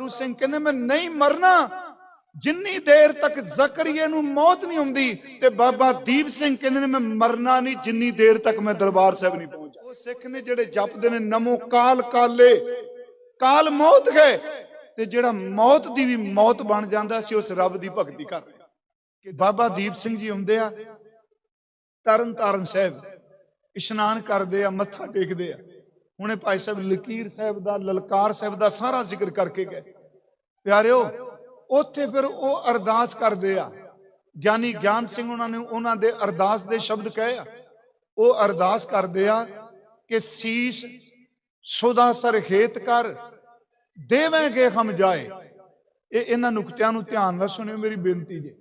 ਤਾਰੂ ਸਿੰਘ ਕਹਿੰਦੇ, ਮੈਂ ਨਹੀਂ ਮਰਨਾ। ਜਿੰਨੀ ਦੇਰ ਤੱਕ ਜ਼ਕਰੀਏ ਨੂੰ ਮੌਤ ਨਹੀਂ ਆਉਂਦੀ ਤੇ ਬਾਬਾ ਦੀਪ ਸਿੰਘ ਕਹਿੰਦੇ ਨੇ, ਮੈਂ ਮਰਨਾ ਨਹੀਂ, ਜਿੰਨੀ ਦੇਰ ਤੱਕ ਮੈਂ ਦਰਬਾਰ ਸਾਹਿਬ ਨਹੀਂ ਪਹੁੰਚਾ ਉਹ ਸਿੱਖ ਨੇ ਜਿਹੜੇ ਜਪਦੇ ਨੇ, ਨਮੋ ਕਾਲ ਕਾਲੇ, ਕਾਲ ਮੌਤ ਗਏ ਤੇ ਜਿਹੜਾ ਮੌਤ ਦੀ ਵੀ ਮੌਤ ਬਣ ਜਾਂਦਾ ਸੀ ਉਸ ਰੱਬ ਦੀ ਭਗਤੀ ਕਰ ਕਿ ਬਾਬਾ ਦੀਪ ਸਿੰਘ ਜੀ ਹੁੰਦੇ ਆ ਤਰਨ ਤਾਰਨ ਸਾਹਿਬ, ਇਸ਼ਨਾਨ ਕਰਦੇ ਆ, ਮੱਥਾ ਟੇਕਦੇ ਆ। ਹੁਣੇ ਭਾਈ ਸਾਹਿਬ ਲਕੀਰ ਸਾਹਿਬ ਦਾ, ਲਲਕਾਰ ਸਾਹਿਬ ਦਾ ਸਾਰਾ ਜ਼ਿਕਰ ਕਰਕੇ ਗਏ। ਪਿਆਰਿਓ, ਉੱਥੇ ਫਿਰ ਉਹ ਅਰਦਾਸ ਕਰਦੇ ਆ। ਗਿਆਨੀ ਗਿਆਨ ਸਿੰਘ ਉਹਨਾਂ ਨੇ, ਉਹਨਾਂ ਦੇ ਅਰਦਾਸ ਦੇ ਸ਼ਬਦ ਕਹੇ ਆ। ਉਹ ਅਰਦਾਸ ਕਰਦੇ ਆ ਕਿ ਸੀਸ ਸੁਦਾ ਸਰ ਹੇਤ ਕਰ ਦੇਵਾਂਗੇ ਹਮ ਜਾਏ। ਇਹ ਇਹਨਾਂ ਨੁਕਤਿਆਂ ਨੂੰ ਧਿਆਨ ਨਾਲ ਸੁਣਿਓ ਮੇਰੀ ਬੇਨਤੀ ਜੇ।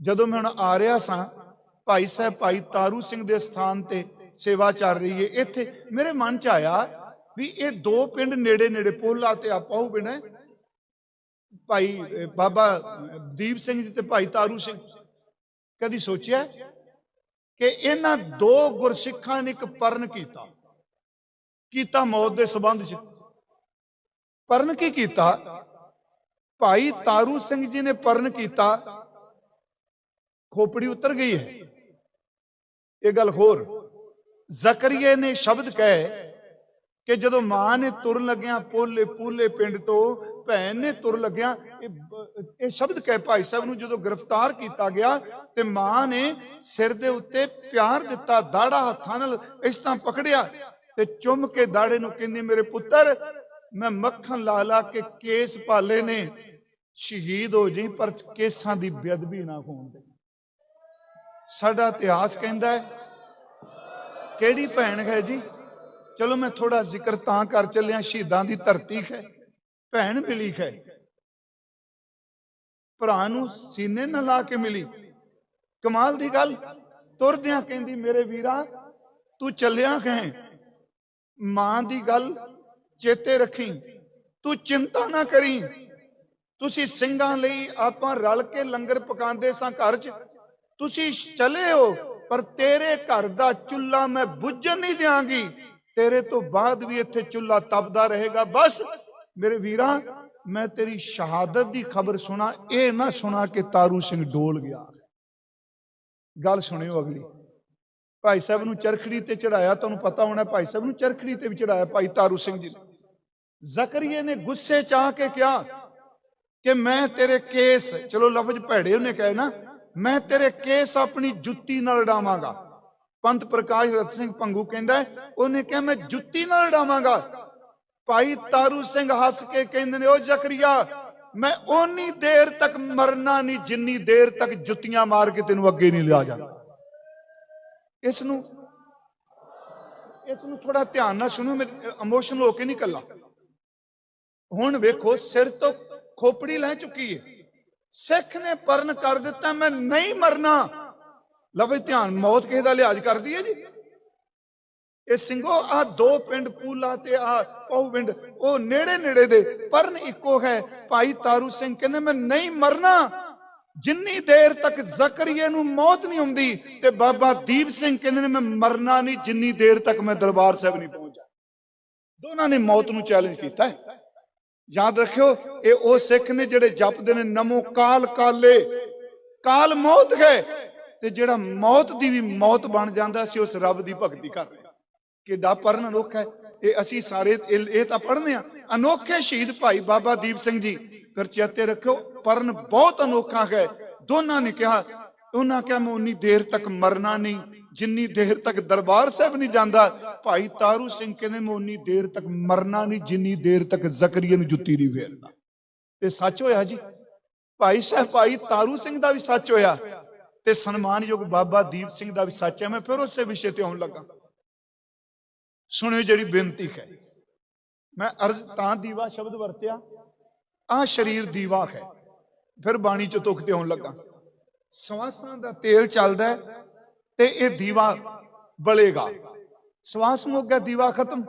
ਜਦੋਂ ਮੈਂ ਹੁਣ ਆ ਰਿਹਾ ਸਾਂ, ਭਾਈ ਸਾਹਿਬ, ਭਾਈ ਤਾਰੂ ਸਿੰਘ ਦੇ ਸਥਾਨ ਤੇ ਸੇਵਾ ਚੱਲ ਰਹੀ ਹੈ। ਇੱਥੇ ਮੇਰੇ ਮਨ ਚ ਆਇਆ ਵੀ ਇਹ ਦੋ ਪਿੰਡ ਨੇੜੇ ਨੇੜੇ ਪੋਲਾ ਤੇ ਆਪਾਉ ਪਿੰਡ ਹੈ ਭਾਈ ਬਾਬਾ ਦੀਪ ਸਿੰਘ ਜੀ ਤੇ ਭਾਈ ਤਾਰੂ ਸਿੰਘ ਕਦੀ ਸੋਚਿਆ ਕਿ ਇਹਨਾਂ ਦੋ ਗੁਰਸਿੱਖਾਂ ਨੇ ਇੱਕ ਪਰਨ ਕੀਤਾ ਕੀਤਾ ਮੌਤ ਦੇ ਸਬੰਧ ਚ। ਪਰਨ ਕੀ ਕੀਤਾ? ਭਾਈ ਤਾਰੂ ਸਿੰਘ ਜੀ ਨੇ ਪਰਨ ਕੀਤਾ, ਖੋਪੜੀ ਉਤਰ ਗਈ ਹੈ। ਇਹ ਗੱਲ ਹੋਰ ਜ਼ਕਰੀਏ ਨੇ ਸ਼ਬਦ ਕਹੇ ਕਿ ਜਦੋਂ ਮਾਂ ਨੇ ਤੁਰਨ ਲੱਗਿਆ ਪੋਲੇ ਪੂਲੇ ਪਿੰਡ ਤੋਂ, ਭੈਣ ਨੇ ਤੁਰ ਲੱਗਿਆ ਇਹ ਸ਼ਬਦ ਕਹੇ ਭਾਈ ਸਾਹਿਬ ਨੂੰ ਜਦੋਂ ਗ੍ਰਿਫਤਾਰ ਕੀਤਾ ਗਿਆ ਤੇ ਮਾਂ ਨੇ ਸਿਰ ਦੇ ਉੱਤੇ ਪਿਆਰ ਦਿੱਤਾ, ਦਾੜਾ ਹੱਥਾਂ ਨਾਲ ਇਸ ਤਰ੍ਹਾਂ ਪਕੜਿਆ ਤੇ ਚੁੰਮ ਕੇ ਦਾੜੇ ਨੂੰ ਕਹਿੰਦੀ, ਮੇਰੇ ਪੁੱਤਰ, ਮੈਂ ਮੱਖਣ ਲਾ ਲਾ ਕੇ ਕੇਸ ਪਾਲੇ ਨੇ, ਸ਼ਹੀਦ ਹੋ ਜਾਈ, ਪਰ ਕੇਸਾਂ ਦੀ ਬੇਅਦਬੀ ਨਾ ਹੋਣ ਦੇ। ਸਾਡਾ ਇਤਿਹਾਸ ਕਹਿੰਦਾ ਹੈ ਕਿਹੜੀ ਭੈਣ ਹੈ ਜੀ? ਚਲੋ ਮੈਂ ਥੋੜਾ ਜ਼ਿਕਰ ਤਾਂ ਕਰ ਚੱਲਿਆ, ਸ਼ਹੀਦਾਂ ਦੀ ਧਰਤੀ ਹੈ, ਭੈਣ ਮਿਲੀ ਹੈ। ਭਰਾ ਨੂੰ ਸੀਨੇ ਨਾਲ ਲਾ ਕੇ ਮਿਲੀ। ਕਮਾਲ ਦੀ ਗੱਲ, ਤੁਰਦਿਆਂ ਕਹਿੰਦੀ, ਮੇਰੇ ਵੀਰਾ, ਤੂੰ ਚੱਲਿਆ ਹੈ। ਮਾਂ ਦੀ ਗੱਲ ਚੇਤੇ ਰੱਖੀ। ਤੂੰ ਚਿੰਤਾ ਨਾ ਕਰੀ। ਤੁਸੀਂ ਸਿੰਘਾਂ ਲਈ ਆਪਾਂ ਰਲ ਕੇ ਲੰਗਰ ਪਕਾਉਂਦੇ ਸਾਂ ਘਰ 'ਚ। ਤੁਸੀਂ ਚਲੇ ਹੋ। ਪਰ ਤੇਰੇ ਘਰ ਦਾ ਚੁੱਲ੍ਹਾ ਮੈਂ ਬੁੱਝਣ ਨਹੀਂ ਦਿਆਂਗੀ। ਤੇਰੇ ਤੋਂ ਬਾਅਦ ਵੀ ਇੱਥੇ ਚੁੱਲ੍ਹਾ ਤਪਦਾ ਰਹੇਗਾ। ਬਸ ਮੇਰੇ ਵੀਰਾਂ, ਮੈਂ ਤੇਰੀ ਸ਼ਹਾਦਤ ਦੀ ਖਬਰ ਸੁਣਾ। ਇਹ ਨਾ ਸੁਣਾ ਕਿ ਤਾਰੂ ਸਿੰਘ ਡੋਲ ਗਿਆ। ਗੱਲ ਸੁਣਿਓ ਅਗਲੀ। ਭਾਈ ਸਾਹਿਬ ਨੂੰ ਚਰਖੜੀ ਤੇ ਚੜਾਇਆ ਤੁਹਾਨੂੰ ਪਤਾ ਹੋਣਾ, ਭਾਈ ਸਾਹਿਬ ਨੂੰ ਚਰਖੜੀ ਤੇ ਵੀ ਚੜਾਇਆ ਭਾਈ ਤਾਰੂ ਸਿੰਘ ਜੀ ਜ਼ਕਰੀਏ ਨੇ ਗੁੱਸੇ ਚ ਆ ਕੇ ਕਿਹਾ ਕਿ ਮੈਂ ਤੇਰੇ ਕੇਸ, ਚਲੋ ਲਫ਼ਜ਼ ਭੈੜੇ ਉਹਨੇ ਕਹੇ ਨਾ ਮੈਂ ਤੇਰੇ ਕੇਸ ਆਪਣੀ ਜੁੱਤੀ ਨਾਲ ਡਾਵਾਂਗਾ। ਪੰਥ ਪ੍ਰਕਾਸ਼ ਰਤ ਸਿੰਘ ਪੰਗੂ ਕਹਿੰਦਾ ਉਹਨੇ ਕਿਹਾ, ਮੈਂ ਜੁੱਤੀ ਨਾਲ ਡਾਵਾਂਗਾ। ਭਾਈ ਤਾਰੂ ਸਿੰਘ ਹੱਸ ਕੇ ਕਹਿੰਦੇ ਨੇ ਉਹ ਜ਼ਕਰੀਆ, ਮੈਂ ਓਨੀ ਦੇਰ ਤੱਕ ਮਰਨਾ ਨਹੀਂ, ਜਿੰਨੀ ਦੇਰ ਤੱਕ ਜੁੱਤੀਆਂ ਮਾਰ ਕੇ ਤੈਨੂੰ ਅੱਗੇ ਨਹੀਂ ਲਿਆ ਜਾਂਦਾ। ਇਸ ਨੂੰ ਇਸ ਨੂੰ ਥੋੜਾ ਧਿਆਨ ਨਾਲ ਸੁਣੋ ਮੇਰੇ ਇਮੋਸ਼ਨਲ ਹੋ ਕੇ ਨਹੀਂ ਕੱਲਾ ਹੁਣ ਵੇਖੋ, ਸਿਰ ਤੋਂ ਖੋਪੜੀ ਲੈ ਚੁੱਕੀ ਹੈ ਸਿੱਖ ਨੇ ਪਰਨ ਕਰ ਦਿੱਤਾ, ਮੈਂ ਨਹੀਂ ਮਰਨਾ। ਲਵੇ ਧਿਆਨ, ਮੌਤ ਕਿਸੇ ਦਾ ਲਿਹਾਜ਼ ਕਰਦੀ ਹੈ ਜੀ? ਇਹ ਸਿੰਘੋ ਆ ਦੋ ਪਿੰਡ, ਪੂਲਾ ਤੇ ਆ ਪਉ ਪਿੰਡ, ਉਹ ਨੇੜੇ ਨੇੜੇ ਦੇ, ਪਰਨ ਇੱਕੋ ਹੈ। ਭਾਈ ਤਾਰੂ ਸਿੰਘ ਕਹਿੰਦੇ, ਮੈਂ ਨਹੀਂ ਮਰਨਾ। ਜਿੰਨੀ ਦੇਰ ਤੱਕ ਜ਼ਕਰੀਏ ਨੂੰ ਮੌਤ ਨਹੀਂ ਆਉਂਦੀ ਤੇ ਬਾਬਾ ਦੀਪ ਸਿੰਘ ਕਹਿੰਦੇ ਨੇ, ਮੈਂ ਮਰਨਾ ਨਹੀਂ, ਜਿੰਨੀ ਦੇਰ ਤੱਕ ਮੈਂ ਦਰਬਾਰ ਸਾਹਿਬ ਨਹੀਂ ਪਹੁੰਚਾ ਦੋਨਾਂ ਨੇ ਮੌਤ ਨੂੰ ਚੈਲੰਜ ਕੀਤਾ ਹੈ। ਯਾਦ ਰੱਖਿਓ, ਇਹ ਉਹ ਸਿੱਖ ਨੇ ਜਿਹੜੇ ਜਪਦੇ ਨੇ, ਨਮੋ ਕਾਲ ਕਾਲੇ। ਕਾਲ ਮੌਤ ਗਏ ਤੇ ਜਿਹੜਾ ਮੌਤ ਦੀ ਵੀ ਮੌਤ ਬਣ ਜਾਂਦਾ ਸੀ ਉਸ ਰੱਬ ਦੀ ਭਗਤੀ ਕਰ ਰਿਹਾ ਕਿੱਡਾ ਪਰਨ ਅਨੋਖਾ ਹੈ। ਇਹ ਅਸੀਂ ਸਾਰੇ, ਇਹ ਇਹ ਤਾਂ ਪੜ੍ਹਨੇ ਆ। ਅਨੋਖੇ ਸ਼ਹੀਦ ਭਾਈ ਬਾਬਾ ਦੀਪ ਸਿੰਘ ਜੀ। ਫਿਰ ਚੇਤੇ ਰੱਖਿਓ ਪਰਨ ਬਹੁਤ ਅਨੋਖਾ ਹੈ। ਦੋਨਾਂ ਨੇ ਕਿਹਾ, ਉਹਨਾਂ ਕਿਹਾ, ਮੈਂ ਉਨੀ ਦੇਰ ਤੱਕ ਮਰਨਾ ਨਹੀਂ। ਜਿੰਨੀ ਦੇਰ ਤੱਕ ਦਰਬਾਰ ਸਾਹਿਬ ਨਹੀਂ ਜਾਂਦਾ, ਭਾਈ ਤਾਰੂ ਸਿੰਘ ਕਹਿੰਦੇ ਮੈਂ ਉਨੀ ਦੇਰ ਤੱਕ ਮਰਨਾ ਨਹੀਂ, ਜਿੰਨੀ ਦੇਰ ਤੱਕ ਜ਼ਕਰੀਆ ਨੂੰ ਜੁੱਤੀ ਨਹੀਂ ਫੇਰਦਾ ਤੇ ਸੱਚ ਹੋਇਆ ਜੀ? ਭਾਈ ਸਾਹਿਬ, ਭਾਈ ਤਾਰੂ ਸਿੰਘ ਦਾ ਵੀ ਸੱਚ ਹੋਇਆ ਤੇ ਸਨਮਾਨਯੋਗ ਬਾਬਾ ਦੀਪ ਸਿੰਘ ਦਾ ਵੀ ਸੱਚ ਹੈ, ਮੈਂ ਫਿਰ ਉਸੇ ਵਿਸ਼ੇ ਤੇ ਆਉਣ ਲੱਗਾ। ਸੁਣਿਓ ਜਿਹੜੀ ਬੇਨਤੀ ਹੈ। ਮੈਂ ਅਰਜ਼ ਤਾਂ ਦੀਵਾ ਸ਼ਬਦ ਵਰਤਿਆ ਆ ਸਰੀਰ ਦੀਵਾ ਹੈ। ਫਿਰ ਬਾਣੀ ਚ ਤੁਕ ਤੇ ਆਉਣ ਲੱਗਾ। ਸਵਾਸਾਂ ਦਾ ਤੇਲ ਚੱਲਦਾ ਤੇ ਇਹ ਦੀਵਾ ਬਲੇਗਾ। ਸਵਾਸ ਮੁੱਕ ਗਿਆ ਦੀਵਾ ਖਤਮ।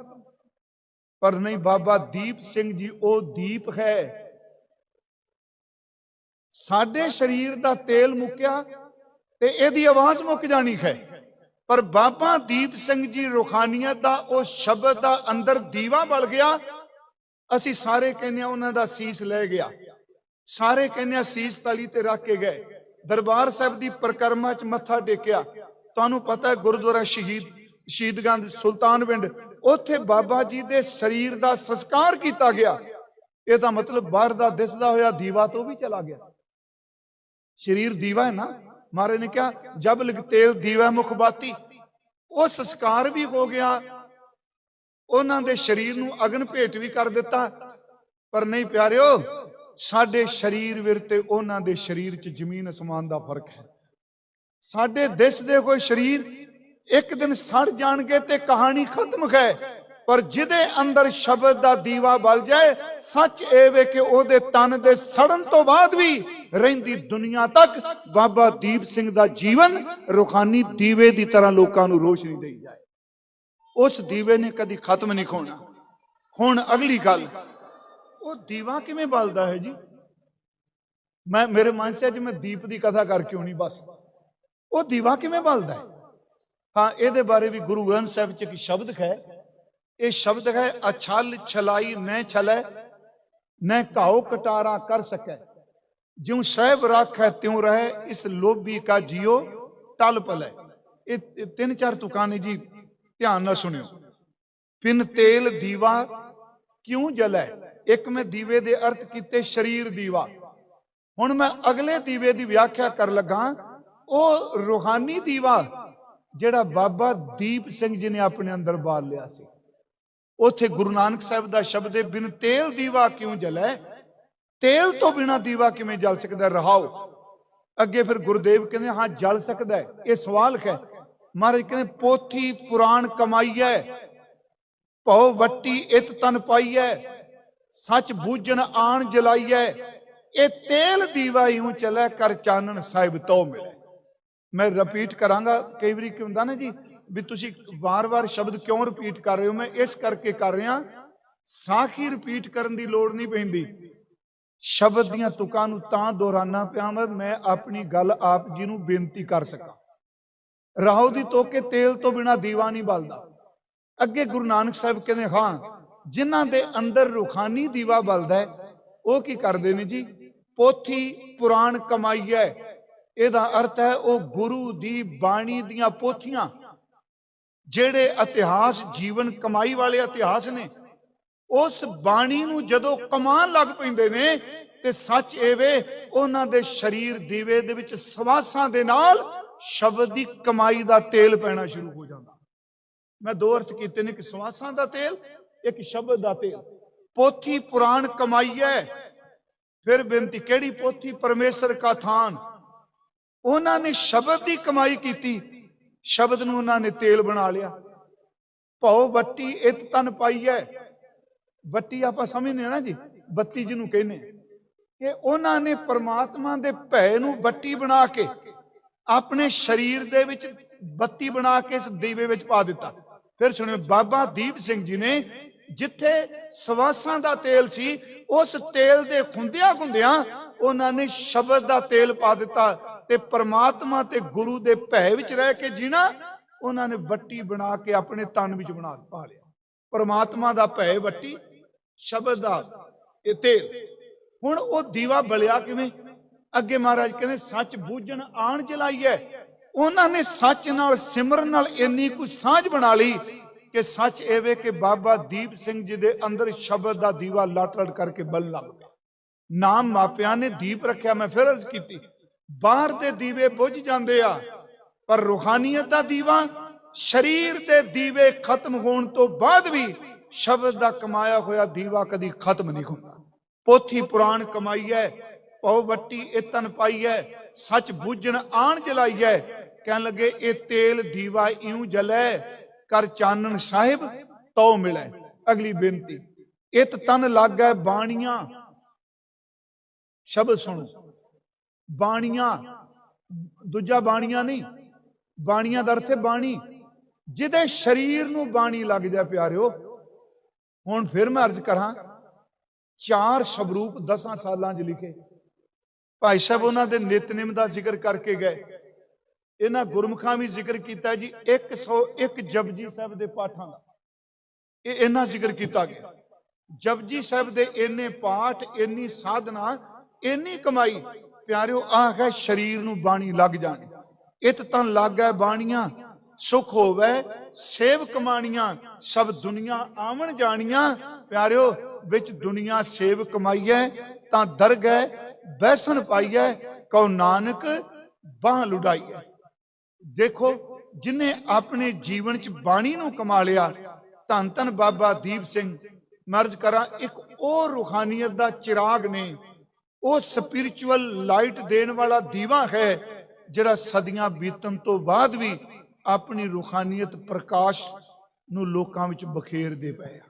ਪਰ ਨਹੀਂ, ਬਾਬਾ ਦੀਪ ਸਿੰਘ ਜੀ, ਉਹ ਦੀਪ ਹੈ। ਸਾਡੇ ਸਰੀਰ ਦਾ ਤੇਲ ਮੁੱਕਿਆ ਤੇ ਇਹਦੀ ਆਵਾਜ਼ ਮੁੱਕ ਜਾਣੀ ਹੈ। ਪਰ ਬਾਬਾ ਦੀਪ ਸਿੰਘ ਜੀ ਰੁਖਾਨੀਅਤ ਦਾ, ਉਹ ਸ਼ਬਦ ਦਾ ਅੰਦਰ ਦੀਵਾ ਬਲ ਗਿਆ। ਅਸੀਂ ਸਾਰੇ ਕਹਿੰਦੇ ਆ ਉਹਨਾਂ ਦਾ ਸੀਸ ਲੈ ਗਿਆ। ਸਾਰੇ ਕਹਿੰਦੇ ਆ ਸੀਸ ਤਲੀ ਤੇ ਰੱਖ ਕੇ ਗਏ। ਦਰਬਾਰ ਸਾਹਿਬ ਦੀ ਪਰਕਰਮਾ 'ਚ ਮੱਥਾ ਟੇਕਿਆ। ਤੁਹਾਨੂੰ ਪਤਾ ਗੁਰਦੁਆਰਾ ਸ਼ਹੀਦ ਸ਼ਹੀਦਗੰਜ ਸੁਲਤਾਨ ਪਿੰਡ, ਉੱਥੇ ਬਾਬਾ ਜੀ ਦੇ ਸਰੀਰ ਦਾ ਸੰਸਕਾਰ ਕੀਤਾ ਗਿਆ। ਇਹਦਾ ਮਤਲਬ ਬਾਹਰ ਦਾ ਦਿਸਦਾ ਹੋਇਆ ਦੀਵਾ ਤੋਂ ਵੀ ਚਲਾ ਗਿਆ। ਸਰੀਰ ਦੀਵਾ ਹੈ ਨਾ? ਮਹਾਰਾਜ ਨੇ ਕਿਹਾ, ਜਬ ਲਿਖ ਤੇਲ ਦੀਵਾ ਮੁਖ ਬਾਤੀ। ਉਹ ਸੰਸਕਾਰ ਵੀ ਹੋ ਗਿਆ। ਉਹਨਾਂ ਦੇ ਸਰੀਰ ਨੂੰ ਅਗਨ ਭੇਟ ਵੀ ਕਰ ਦਿੱਤਾ। ਪਰ ਨਹੀਂ ਪਿਆਰਿਓ, ਸਾਡੇ ਸਰੀਰ ਵਿਰ ਤੇ ਉਹਨਾਂ ਦੇ ਸਰੀਰ 'ਚ ਜ਼ਮੀਨ ਅਸਮਾਨ ਦਾ ਫ਼ਰਕ ਹੈ। ਸਾਡੇ ਦੇਸ਼ ਦੇ ਕੋਈ ਸਰੀਰ ਇੱਕ ਦਿਨ ਸੜ ਜਾਣਗੇ ਤੇ ਕਹਾਣੀ ਖਤਮ ਹੈ। ਪਰ ਜਿਹਦੇ ਅੰਦਰ ਸ਼ਬਦ ਦਾ ਦੀਵਾ ਬਲ ਜਾਏ, ਸੱਚ ਇਹ ਵੇ ਕਿ ਉਹਦੇ ਤਨ ਦੇ ਸੜਨ ਤੋਂ ਬਾਅਦ ਵੀ ਰਹਿੰਦੀ ਦੁਨੀਆ ਤੱਕ ਬਾਬਾ ਦੀਪ ਸਿੰਘ ਦਾ ਜੀਵਨ ਰੁਖਾਨੀ ਦੀਵੇ ਦੀ ਤਰ੍ਹਾਂ ਲੋਕਾਂ ਨੂੰ ਰੋਸ਼ਨੀ ਦੇਈ ਜਾਏ। ਉਸ ਦੀਵੇ ਨੇ ਕਦੀ ਖਤਮ ਨਹੀਂ ਹੋਣਾ ਹੁਣ ਅਗਲੀ ਗੱਲ, ਉਹ ਦੀਵਾ ਕਿਵੇਂ ਬਲਦਾ ਹੈ ਜੀ? ਮੈਂ, ਮੇਰੇ ਮਨ ਸੇ ਅੱਜ ਮੈਂ ਦੀਪ ਦੀ ਕਥਾ ਕਰਕੇ ਕਿਉਂ ਬਸ। ਉਹ ਦੀਵਾ ਕਿਵੇਂ ਬਲਦਾ ਹੈ? ਹਾਂ, ਇਹਦੇ ਬਾਰੇ ਵੀ ਗੁਰੂ ਗ੍ਰੰਥ ਸਾਹਿਬ ਚ ਇੱਕ ਸ਼ਬਦ ਹੈ। ਇਹ ਸ਼ਬਦ ਹੈ, ਅਛਲ ਛਲਾਈ ਮੈਂ ਛਲੈ ਨੈ ਘਾਉ ਕਟਾਰਾ ਕਰ ਸਕੈ। ਜਿਉ ਸਹਿਬ ਰੱਖੈ ਤਿਉ ਰਹਿ, ਇਸ ਲੋਭੀ ਕਾ ਜਿਉ ਟਲ ਪਲੈ। ਇਹ ਤਿੰਨ ਚਾਰ ਤੁਕਾਨੇ ਜੀ, ਧਿਆਨ ਨਾਲ ਸੁਣਿਓ। ਪਿੰਨ ਤੇਲ ਦੀਵਾ ਕਿਉਂ ਜਲੈ? ਇੱਕ ਮੈਂ ਦੀਵੇ ਦੇ ਅਰਥ ਕੀਤੇ ਸਰੀਰ ਦੀਵਾ। ਹੁਣ ਮੈਂ ਅਗਲੇ ਦੀਵੇ ਦੀ ਵਿਆਖਿਆ ਕਰ ਲੱਗਾ ਉਹ ਰੂਹਾਨੀ ਦੀਵਾ ਜਿਹੜਾ ਬਾਬਾ ਦੀਪ ਸਿੰਘ ਜੀ ਨੇ ਆਪਣੇ ਅੰਦਰ ਬਾਲ ਲਿਆ ਸੀ। ਉਥੇ ਗੁਰੂ ਨਾਨਕ ਸਾਹਿਬ ਦਾ ਸ਼ਬਦ ਹੈ, ਬਿਨ ਤੇਲ ਦੀਵਾ ਕਿਉਂ ਜਲੈ? ਤੇਲ ਤੋਂ ਬਿਨਾ ਦੀਵਾ ਕਿਵੇਂ ਜਲ ਸਕਦਾ? ਰਹਾਓ। ਅੱਗੇ ਫਿਰ ਗੁਰਦੇਵ ਕਹਿੰਦੇ, ਹਾਂ, ਜਲ ਸਕਦਾ ਹੈ। ਇਹ ਸਵਾਲ ਹੈ। ਮਹਾਰਾਜ ਕਹਿੰਦੇ, ਪੋਥੀ ਪੁਰਾਣ ਕਮਾਈਐ ਭਉ ਵੱਟੀ ਇਤ ਤਨ ਪਾਈਐ ਸੱਚ ਬੂਝਣ ਆਣ ਜਲਾਈਐ ਇਹ ਤੇਲ ਦੀਵਾ ਇਉਂ ਚੱਲੈ, ਕਰ ਚਾਨਣ ਸਾਹਿਬ ਤੋਂ ਮਿਲੇ। ਮੈਂ ਰਿਪੀਟ ਕਰਾਂਗਾ, ਕਈ ਵਾਰੀ ਕੀ ਹੁੰਦਾ ਨਾ ਜੀ, ਵੀ ਤੁਸੀਂ ਵਾਰ-ਵਾਰ ਸ਼ਬਦ ਕਿਉਂ ਰਿਪੀਟ ਕਰ ਰਹੇ ਹੋ? ਮੈਂ ਇਸ ਕਰਕੇ ਕਰ ਰਿਹਾ, ਸਾਖੀ ਰਿਪੀਟ ਕਰਨ ਦੀ ਲੋੜ ਨਹੀਂ ਪੈਂਦੀ। ਸ਼ਬਦ ਦੀਆਂ ਤੁਕਾਂ ਨੂੰ ਤਾਂ ਦੁਹਰਾਨਾ ਪਿਆ ਮੈਂ ਮੈਂ ਆਪਣੀ ਗੱਲ ਆਪ ਜੀ ਨੂੰ ਬੇਨਤੀ ਕਰ ਸਕਾਂ। ਰਾਹੋ ਦੀ ਤੋਕੇ ਤੇਲ ਤੋਂ ਬਿਨਾ ਦੀਵਾ ਨਹੀਂ ਬਲਦਾ। ਅੱਗੇ ਗੁਰੂ ਨਾਨਕ ਸਾਹਿਬ ਕਹਿੰਦੇ, ਹਾਂ, ਜਿਨ੍ਹਾਂ ਦੇ ਅੰਦਰ ਰੁਖਾਨੀ ਦੀਵਾ ਬਲਦਾ ਹੈ, ਉਹ ਕੀ ਕਰਦੇ ਨੇ ਜੀ? ਪੋਥੀ ਪੁਰਾਣ ਕਮਾਈ ਹੈ ਇਹਦਾ ਅਰਥ ਹੈ ਉਹ ਗੁਰੂ ਦੀ ਬਾਣੀ ਦੀਆਂ ਪੋਥੀਆਂ, ਜਿਹੜੇ ਇਤਿਹਾਸ, ਜੀਵਨ ਕਮਾਈ ਵਾਲੇ ਇਤਿਹਾਸ ਨੇ, ਉਸ ਬਾਣੀ ਨੂੰ ਜਦੋਂ ਕਮਾਨ ਲੱਗ ਪੈਂਦੇ ਨੇ, ਤੇ ਸੱਚ ਇਹ ਉਹਨਾਂ ਦੇ ਸਰੀਰ ਦੀਵੇ ਦੇ ਵਿੱਚ ਸਵਾਸਾਂ ਦੇ ਨਾਲ ਸ਼ਬਦ ਦੀ ਕਮਾਈ ਦਾ ਤੇਲ ਪੈਣਾ ਸ਼ੁਰੂ ਹੋ ਜਾਂਦਾ। ਮੈਂ ਦੋ ਅਰਥ ਕੀਤੇ ਨੇ ਕਿ ਸਵਾਸਾਂ ਦਾ ਤੇਲ, ਇੱਕ ਸ਼ਬਦ ਦਾ ਤੇਲ। ਪੋਥੀ ਪੁਰਾਣ ਕਮਾਈ ਹੈ, ਫਿਰ ਬੇਨਤੀ, ਕਿਹੜੀ ਪੋਥੀ? ਪਰਮੇਸ਼ਰ ਕਾ ਥਾਨ। ਉਹਨਾਂ ਨੇ ਸ਼ਬਦ ਦੀ ਕਮਾਈ ਕੀਤੀ। ਸ਼ਬਦ ਨੂੰ ਉਹਨਾਂ ਨੇ ਤੇਲ ਬਣਾ ਲਿਆ। ਭਉ ਬੱਤੀ ਇਤ ਤਨ ਪਾਈਐ। ਬੱਤੀ ਆਪਾਂ ਸਮਝਦੇ ਹਾਂ ਨਾ ਜੀ, ਬੱਤੀ ਜਿਹਨੂੰ ਕਹਿੰਦੇ ਕਿ ਉਹਨਾਂ ਨੇ ਪਰਮਾਤਮਾ ਦੇ ਭੈ ਨੂੰ ਬੱਤੀ ਬਣਾ ਕੇ, ਆਪਣੇ ਸਰੀਰ ਦੇ ਵਿੱਚ ਬੱਤੀ ਬਣਾ ਕੇ ਇਸ ਦੀਵੇ ਵਿੱਚ ਪਾ ਦਿੱਤਾ। ਫਿਰ ਸੁਣਿਓ, ਬਾਬਾ ਦੀਪ ਸਿੰਘ ਜੀ ਨੇ ਜਿੱਥੇ ਸਵਾਸਾਂ ਦਾ ਤੇਲ ਸੀ, ਉਸ ਤੇਲ ਦੇ ਖੁੰਦਿਆਂ ਖੁੰਦਿਆਂ ਉਹਨਾਂ ਨੇ ਸ਼ਬਦ ਦਾ ਤੇਲ ਪਾ ਦਿੱਤਾ ਤੇ ਪਰਮਾਤਮਾ ਤੇ ਗੁਰੂ ਦੇ ਭੈ ਵਿੱਚ ਰਹਿ ਕੇ ਜੀਣਾ, ਉਹਨਾਂ ਨੇ ਵੱਟੀ ਬਣਾ ਕੇ ਆਪਣੇ ਤਨ ਵਿੱਚ ਬਣਾ ਪਾ ਲਿਆ। ਪਰਮਾਤਮਾ ਦਾ ਭੈ ਵੱਟੀ, ਸ਼ਬਦ ਦਾ ਇਹ ਤੇਲ। ਹੁਣ ਉਹ ਦੀਵਾ ਬਲਿਆ ਕਿਵੇਂ? ਅੱਗੇ ਮਹਾਰਾਜ ਕਹਿੰਦੇ, ਸੱਚ ਬੂਝਣ ਆਣ ਜਲਾਈਐ ਉਹਨਾਂ ਨੇ ਸੱਚ ਨਾਲ, ਸਿਮਰਨ ਨਾਲ ਇੰਨੀ ਕੁ ਸਾਂਝ ਬਣਾ ਲਈ ਕਿ ਸੱਚ ਇਹ ਕਿ ਬਾਬਾ ਦੀਪ ਸਿੰਘ ਜੀ ਦੇ ਅੰਦਰ ਸ਼ਬਦ ਦਾ ਦੀਵਾ ਲਟ ਲਟ ਕਰਕੇ ਬਲ ਲੱਗ ਨਾਮ ਮਾਪਿਆਂ ਨੇ ਦੀਪ ਰੱਖਿਆ, ਮੈਂ ਫਿਰ ਅਰਜ਼ ਕੀਤੀ। ਬਾਹਰ ਦੇ ਦੀਵੇ ਬੁਝ ਜਾਂਦੇ ਆ, ਪਰ ਰੂਹਾਨੀਅਤ ਦਾ ਦੀਵਾ, ਸਰੀਰ ਦੇ ਦੀਵੇ ਖਤਮ ਹੋਣ ਤੋਂ ਬਾਅਦ ਵੀ ਸ਼ਬਦ ਦਾ ਕਮਾਇਆ ਹੋਇਆ ਦੀਵਾ ਕਦੀ ਖਤਮ ਨਹੀਂ ਹੁੰਦਾ। ਪੋਥੀ ਪੁਰਾਣ ਕਮਾਈਐ ਪਉ ਵੱਟੀ ਇਤਨ ਪਾਈਐ ਸੱਚ ਬੁੱਝਣ ਆਣ ਜਲਾਈਐ ਕਹਿਣ ਲੱਗੇ, ਇਹ ਤੇਲ ਦੀਵਾ ਇਉਂ ਜਲੈ, ਕਰ ਚਾਨਣ ਸਾਹਿਬ ਤਉ ਮਿਲੈ। ਅਗਲੀ ਬੇਨਤੀ, ਇਤ ਤਨ ਲਾਗੈ ਬਾਣੀਆਂ ਸ਼ਬਦ ਸੁਣੋ। ਬਾਣੀਆਂ, ਦੂਜਾ ਬਾਣੀਆਂ ਨਹੀਂ, ਬਾਣੀਆਂ ਦਾ ਅਰਥ ਹੈ ਬਾਣੀ। ਜਿਹਦੇ ਸਰੀਰ ਨੂੰ ਬਾਣੀ ਲੱਗ ਜਾ ਪਿਆਰਿਓ, ਹੁਣ ਫਿਰ ਮੈਂ ਅਰਜ਼ ਕਰਾਂ, ਚਾਰ ਸ਼ਬਰੂਪ 10 ਸਾਲਾਂ 'ਚ ਲਿਖੇ। ਭਾਈ ਸਾਹਿਬ, ਉਹਨਾਂ ਦੇ ਨਿਤਨੇਮ ਦਾ ਜ਼ਿਕਰ ਕਰਕੇ ਗਏ। ਇਹਨਾਂ ਗੁਰਮੁਖਾਂ ਵੀ ਜ਼ਿਕਰ ਕੀਤਾ ਜੀ 101 ਜਪਜੀ ਸਾਹਿਬ ਦੇ ਪਾਠਾਂ ਦਾ। ਇਹ ਇਹਨਾਂ ਜ਼ਿਕਰ ਕੀਤਾ ਗਿਆ। ਜਪਜੀ ਸਾਹਿਬ ਦੇ ਇੰਨੇ ਪਾਠ, ਇੰਨੀ ਸਾਧਨਾ ਇੰਨੀ ਕਮਾਈ, ਪਿਆਰਿਓ, ਆਹ ਹੈ ਸਰੀਰ ਨੂੰ ਬਾਣੀ ਲੱਗ ਜਾਣੀ। ਇਤ ਤਾਂ ਲੱਗੈ ਬਾਣੀਆਂ, ਸੁਖ ਹੋਵੇ, ਸੇਵ ਕਮਾਣੀਆਂ, ਸਭ ਦੁਨੀਆ ਆਵਣ ਜਾਣੀਆਂ। ਪਿਆਰਿਓ, ਵਿੱਚ ਦੁਨੀਆ ਸੇਵ ਕਮਾਈਐ ਤਾਂ ਦਰਗਹਿ ਬੈਸਣ ਪਾਈਐ ਕਉ ਨਾਨਕ ਬਾਹ ਲੁਡਾਈਐ ਦੇਖੋ, ਜਿਨੇ ਆਪਣੇ ਜੀਵਨ ਚ ਬਾਣੀ ਨੂੰ ਕਮਾ ਲਿਆ, ਧੰਨ ਧੰਨ ਬਾਬਾ ਦੀਪ ਸਿੰਘ ਮਰਜ਼ ਕਰਾਂ, ਇੱਕ ਉਹ ਰੂਹਾਨੀਅਤ ਦਾ ਚਿਰਾਗ ਨੇ ਉਹ ਸਪਿਰਚੁਅਲ ਲਾਈਟ ਦੇਣ ਵਾਲਾ ਦੀਵਾ ਹੈ, ਜਿਹੜਾ ਸਦੀਆਂ ਬੀਤਣ ਤੋਂ ਬਾਅਦ ਵੀ ਆਪਣੀ ਰੂਹਾਨੀਅਤ ਪ੍ਰਕਾਸ਼ ਨੂੰ ਲੋਕਾਂ ਵਿੱਚ ਬਖੇਰਦੇ ਪਏ ਆ